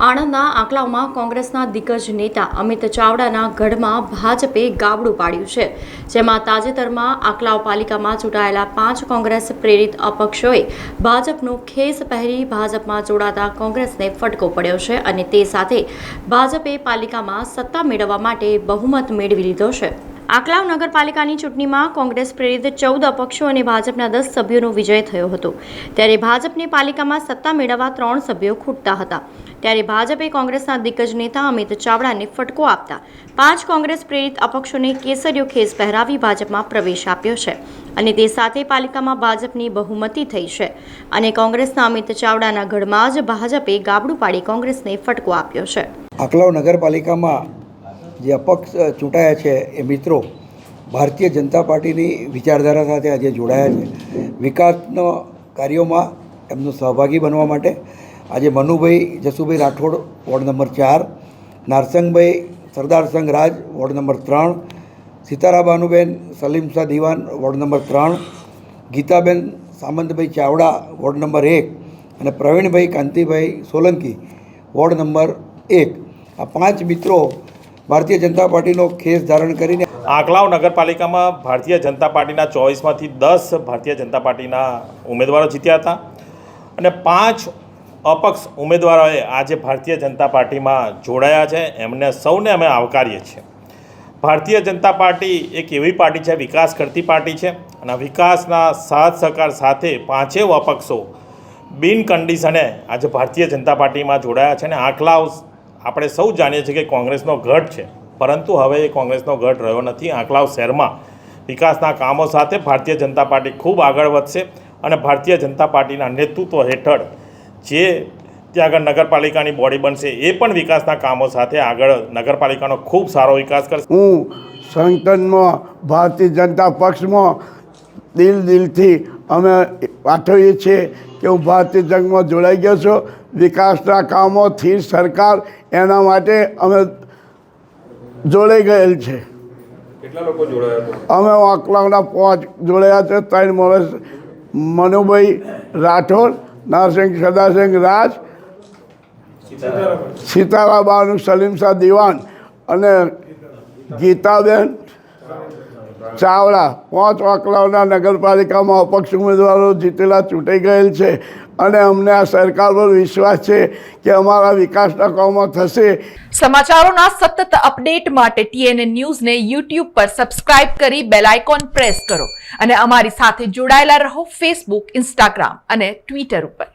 આણંદના આંકલાવમાં કોંગ્રેસના દિગ્ગજ નેતા અમિત ચાવડાના ગઢમાં ભાજપે ગાબડું પાડ્યું છે, જેમાં તાજેતરમાં આંકલાવ પાલિકામાં ચૂંટાયેલા પાંચ કોંગ્રેસ પ્રેરિત અપક્ષોએ ભાજપનું ખેસ પહેરી ભાજપમાં જોડાતા કોંગ્રેસને ફટકો પડ્યો છે અને તે સાથે ભાજપે પાલિકામાં સત્તા મેળવવા માટે બહુમત મેળવી લીધો છે. આંકલાવ નગરપાલિકાની ચૂંટણીમાં કોંગ્રેસ પ્રેરિત ચૌદ અપક્ષો અને ભાજપના દસ સભ્યોનો વિજય થયો હતો. ત્યારે ભાજપની પાલિકામાં સત્તા મેળવવા ત્રણ સભ્યો ખૂટતા હતા. ત્યારે ભાજપે કોંગ્રેસના દિગ્ગજ નેતા અમિત ચાવડાને ફટકો આપતા પાંચ કોંગ્રેસ પ્રેરિત અપક્ષોને કેસરીયો ખેસ પહેરાવી ભાજપમાં પ્રવેશ આપ્યો છે અને તે સાથે પાલિકામાં ભાજપની બહુમતી થઈ છે અને કોંગ્રેસના અમિત ચાવડાના ગઢમાં જ ભાજપે ગાબડું પાડી કોંગ્રેસને ફટકો આપ્યો છે. આકલાવ નગરપાલિકામાં જે અપક્ષ ચૂંટાયા છે એ મિત્રો ભારતીય જનતા પાર્ટીની વિચારધારા સાથે આજે જોડાયા છે. વિકાસનો કાર્યોમાં એમનો સહભાગી બનવા માટે આજે મનુભાઈ જસુભાઈ રાઠોડ, વોર્ડ નંબર ચાર, નારસંગભાઈ, સરદાર સંઘ રાજ, વોર્ડ નંબર ત્રણ સીતારાબાનુબેન સલીમ શાહ દિવાન, વોર્ડ નંબર ત્રણ, ગીતાબેન સામંતભાઈ ચાવડા, વોર્ડ નંબર એક અને પ્રવીણભાઈ કાંતિભાઈ સોલંકી, વોર્ડ નંબર એક. આ પાંચ મિત્રો ભારતીય જનતા પાર્ટીનો ખેસ ધારણ કરીને આંકલાવ નગરપાલિકામાં ભારતીય જનતા પાર્ટીના ચોવીસમાંથી દસ ભારતીય જનતા પાર્ટીના ઉમેદવારો જીત્યા હતા અને પાંચ અપક્ષ ઉમેદવારોએ આજે ભારતીય જનતા પાર્ટીમાં જોડાયા છે. એમને સૌને અમે આવકારીએ છીએ. ભારતીય જનતા પાર્ટી એક એવી પાર્ટી છે, વિકાસ કરતી પાર્ટી છે અને વિકાસના સાથ સહકાર સાથે પાંચેય અપક્ષો બિન કન્ડિશને આજે ભારતીય જનતા પાર્ટીમાં જોડાયા છે અને આંકલાવ આપણે સૌ જાણીએ છીએ કે કોંગ્રેસનો ગઢ છે. પરંતુ હવે એ કોંગ્રેસનો ગઢ રહ્યો નથી. આંકલાવ શહેરમાં વિકાસના કામો સાથે ભારતીય જનતા પાર્ટી ખૂબ આગળ વધશે અને ભારતીય જનતા પાર્ટીના નેતૃત્વ હેઠળ જે ત્યાં આગળ નગરપાલિકાની બોડી બનશે એ પણ વિકાસના કામો સાથે આગળ નગરપાલિકાનો ખૂબ સારો વિકાસ કરશે. હું સંગઠનમાં ભારતીય જનતા પક્ષમાં દિલ દિલથી અમે પાઠવીએ છીએ કે હું ભારતીય જંગમાં જોડાઈ ગયો છું. વિકાસના કામોથી સરકાર એના માટે અમે જોડાઈ ગયેલ છે. અમે અકલાવના પાંચ જોડાયા છે. ત્રણ વર્ષ મનુભાઈ રાઠોડ નરસિંહ સદાસિંહ રાજ સીતારાબાનું સલીમ શાહ દિવાન અને ગીતાબેન ચાવડા, પાંચ અકલાવના નગરપાલિકામાં અપક્ષ ઉમેદવારો જીતેલા ચૂંટાઈ ગયેલ છે. અને અમને આ સરકાર પર વિશ્વાસ છે કે અમારા વિકાસના કામો થશે. સમાચારોના સતત અપડેટ માટે ટીએનએ ન્યૂઝને યુટ્યુબ પર સબસ્ક્રાઇબ કરી બેલ આઇકોન પ્રેસ કરો. અને અમારી સાથે જોડાયેલા રહો ફેસબુક, ઇન્સ્ટાગ્રામ અને ટ્વિટર ઉપર.